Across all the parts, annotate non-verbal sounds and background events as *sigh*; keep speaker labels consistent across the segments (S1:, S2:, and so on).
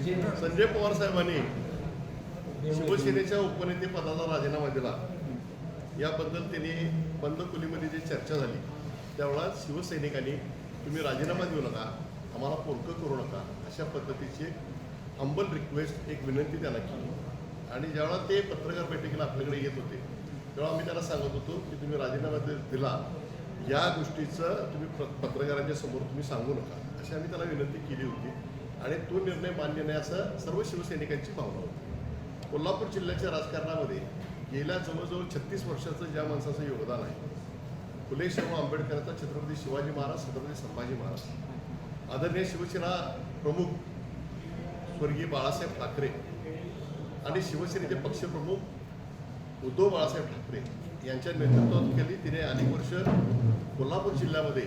S1: संजय पवार साहेबांनी शिवसेनेच्या उपनेते पदाचा राजीनामा दिला. याबद्दल त्यांनी बंद खोलीमध्ये जी चर्चा झाली त्यावेळा शिवसैनिकांनी तुम्ही राजीनामा देऊ नका आम्हाला पोरकं करू नका. अशा पद्धतीची एक हंबल रिक्वेस्ट एक विनंती त्यांना केली. आणि ज्यावेळा ते पत्रकार बैठकीला आपल्याकडे येत होते तेव्हा आम्ही त्याला सांगत होतो की तुम्ही राजीनामा दिला या गोष्टीचं तुम्ही पत्रकारांच्या समोर तुम्ही सांगू नका. अशी आम्ही त्याला विनंती केली होती. आणि तो निर्णय मान्य नाही असं सर्व शिवसैनिकांची भावना होती. कोल्हापूर जिल्ह्याच्या राजकारणामध्ये गेल्या जवळजवळ छत्तीस वर्षाचं ज्या माणसाचं योगदान आहे फुले शाहू आंबेडकरांचा छत्रपती शिवाजी महाराज छत्रपती संभाजी महाराज. आदरणीय शिवसेना प्रमुख स्वर्गीय बाळासाहेब ठाकरे आणि शिवसेनेचे पक्षप्रमुख उद्धव बाळासाहेब ठाकरे यांच्या नेतृत्वाखाली तिने अनेक वर्ष कोल्हापूर जिल्ह्यामध्ये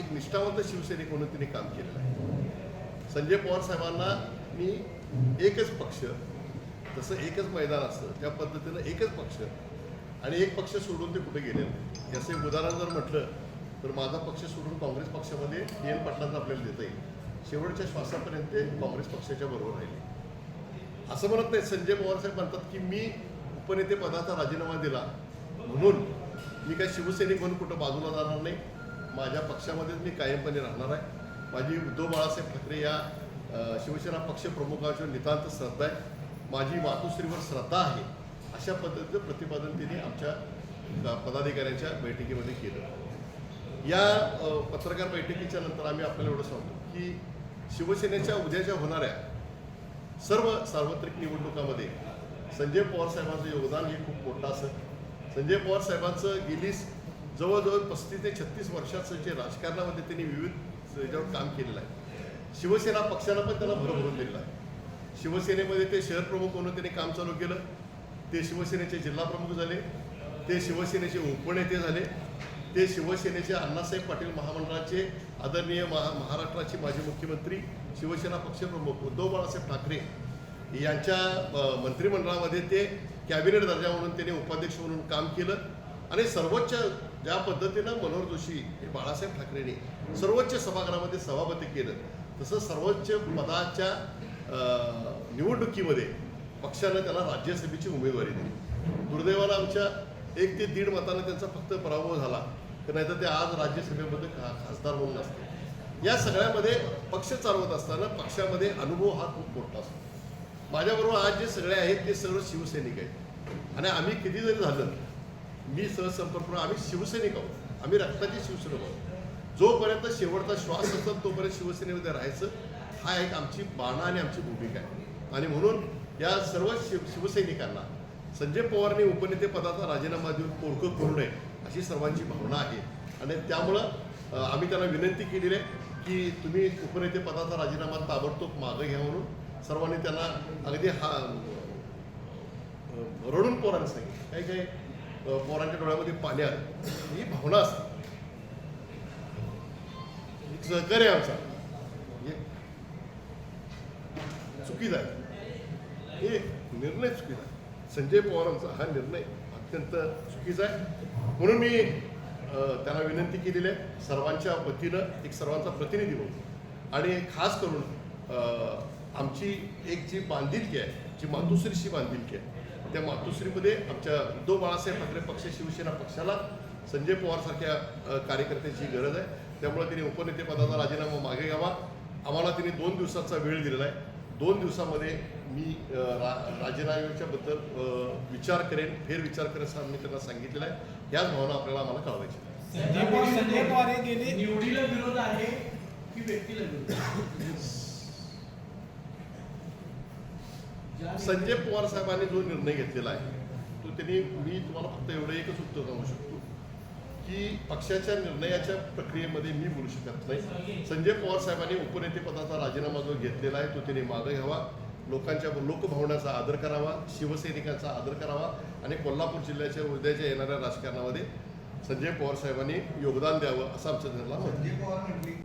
S1: एक निष्ठावंत शिवसैनिक म्हणून तिने काम केलेलं आहे. संजय पवार साहेबांना मी एकच पक्ष जसं एकच मैदान असतं त्या पद्धतीनं एकच पक्ष. आणि एक पक्ष सोडून ते कुठे गेले याचं एक उदाहरण जर म्हटलं तर माझा पक्ष सोडून काँग्रेस पक्षामध्ये डी एन पाटलांना आपल्याला देता येईल. शेवटच्या श्वासापर्यंत ते काँग्रेस पक्षाच्या बरोबर राहिले. असं म्हणत नाही संजय पवार साहेब म्हणतात की मी उपनेते पदाचा राजीनामा दिला. म्हणून मी काय शिवसैनिक म्हणून कुठं बाजूला जाणार नाही. माझ्या पक्षामध्येच मी कायमपणे राहणार आहे. माझी उद्धव बाळासाहेब ठाकरे या शिवसेना पक्षप्रमुखाच्या नितांत श्रद्धा आहे. माझी मातोश्रीवर श्रद्धा आहे. अशा पद्धतीचं प्रतिपादन त्यांनी आमच्या पदाधिकाऱ्यांच्या बैठकीमध्ये केलं. या पत्रकार बैठकीच्या नंतर आम्ही आपल्याला एवढं सांगतो की शिवसेनेच्या उद्याच्या होणाऱ्या सर्व सार्वत्रिक निवडणुकामध्ये संजय पवार साहेबांचं योगदान हे खूप मोठं असं संजय पवार साहेबांचं गेली जवळजवळ पस्तीस ते छत्तीस वर्षाचं जे राजकारणामध्ये त्यांनी विविध याच्यावर काम केलेलं आहे. शिवसेना पक्षानं पण त्याला भरभरून दिलेलं आहे. शिवसेनेमध्ये ते शहर प्रमुख म्हणून त्यांनी काम चालू केलं. ते शिवसेनेचे जिल्हा प्रमुख झाले. ते शिवसेनेचे उपनेते झाले. ते शिवसेनेचे अण्णासाहेब पाटील महामंडळाचे आदरणीय महा महाराष्ट्राचे माजी मुख्यमंत्री शिवसेना पक्षप्रमुख उद्धव बाळासाहेब ठाकरे यांच्या मंत्रिमंडळामध्ये ते कॅबिनेट दर्जा म्हणून त्यांनी उपाध्यक्ष म्हणून काम केलं. आणि सर्वोच्च ज्या पद्धतीनं मनोहर जोशी हे बाळासाहेब ठाकरेंनी सर्वोच्च सभागृहामध्ये सभापती केलं तसं सर्वोच्च पदाच्या निवडणुकीमध्ये पक्षानं त्याला राज्यसभेची उमेदवारी दिली. दुर्दैवानं आमच्या एक ते दीड मतानं त्यांचा फक्त पराभव झाला तर नाहीतर ते आज राज्यसभेमध्ये खा खासदार म्हणून असते या सगळ्यामध्ये पक्ष चालवत असताना पक्षामध्ये अनुभव हा खूप मोठा असतो. माझ्याबरोबर आज जे सगळे आहेत ते सर्व शिवसैनिक आहेत. आणि आम्ही किती जरी झालं मी सहसंपर्क आम्ही शिवसैनिक आहोत. आम्ही रक्ताची शिवसैनिक आहोत. जोपर्यंत शेवटचा श्वास असेल तोपर्यंत शिवसेनेमध्ये राहायचं. हा एक आमची बाणा आणि आमची भूमिका आहे. आणि म्हणून या सर्व शिव शिवसैनिकांना संजय पवारने उपनेते पदाचा राजीनामा देऊन पोरकं करू नये अशी सर्वांची भावना आहे. आणि त्यामुळं आम्ही त्यांना विनंती केलेली आहे की तुम्ही उपनेते पदाचा राजीनामा ताबडतोब मागं घ्या म्हणून. सर्वांनी त्यांना अगदी हा रडून पोरांनी सांगितलं. काही काही पोरांच्या डोळ्यामध्ये पाणी आलं ही भावना असते. एक सहकार्य आहे आमचा. चुकीचा आहे. हे निर्णय चुकीचा आहे. संजय पवारांचा हा निर्णय अत्यंत चुकीचा आहे. म्हणून मी त्यांना विनंती केलेली आहे. सर्वांच्या वतीनं एक सर्वांचा प्रतिनिधी म्हणून. आणि खास करून आमची एक जी बांधिलकी आहे जी मातोश्रीशी बांधिलकी आहे त्या मातोश्रीमध्ये आमच्या उद्धव बाळासाहेब ठाकरे पक्ष शिवसेना पक्षाला संजय पवारसारख्या कार्यकर्त्याची गरज आहे. त्यामुळे त्यांनी उपनेते पदाचा राजीनामा मागे घ्यावा. आम्हाला त्यांनी दोन दिवसाचा वेळ दिलेला आहे. दोन दिवसामध्ये मी रा राजीनाम्याच्या बद्दल अ, विचार करेन फेर विचार करेन असं मी त्यांना सांगितलेलं आहे. याच भावना आपल्याला आम्हाला कळवायची
S2: संजय पवार संजय पवार हे गेले
S3: निवडीला विरोध आहे की व्यक्तीला विरोध *laughs* आहे? ज्या
S1: संजय पवार साहेबांनी जो निर्णय घेतलेला आहे तो त्यांनी मी तुम्हाला फक्त एवढं एकच उत्तर सांगू शकतो की पक्षाच्या निर्णयाच्या प्रक्रियेमध्ये मी बोलू शकत नाही. संजय पवार साहेबांनी उपनेतेपदाचा राजीनामा जो घेतलेला आहे तो त्यांनी मागं घ्यावा. लोकांच्या लोकभावनाचा आदर करावा शिवसैनिकांचा आदर करावा आणि कोल्हापूर जिल्ह्याच्या उद्याच्या येणाऱ्या राजकारणामध्ये संजय पवार साहेबांनी योगदान द्यावं असं आमचं त्यांना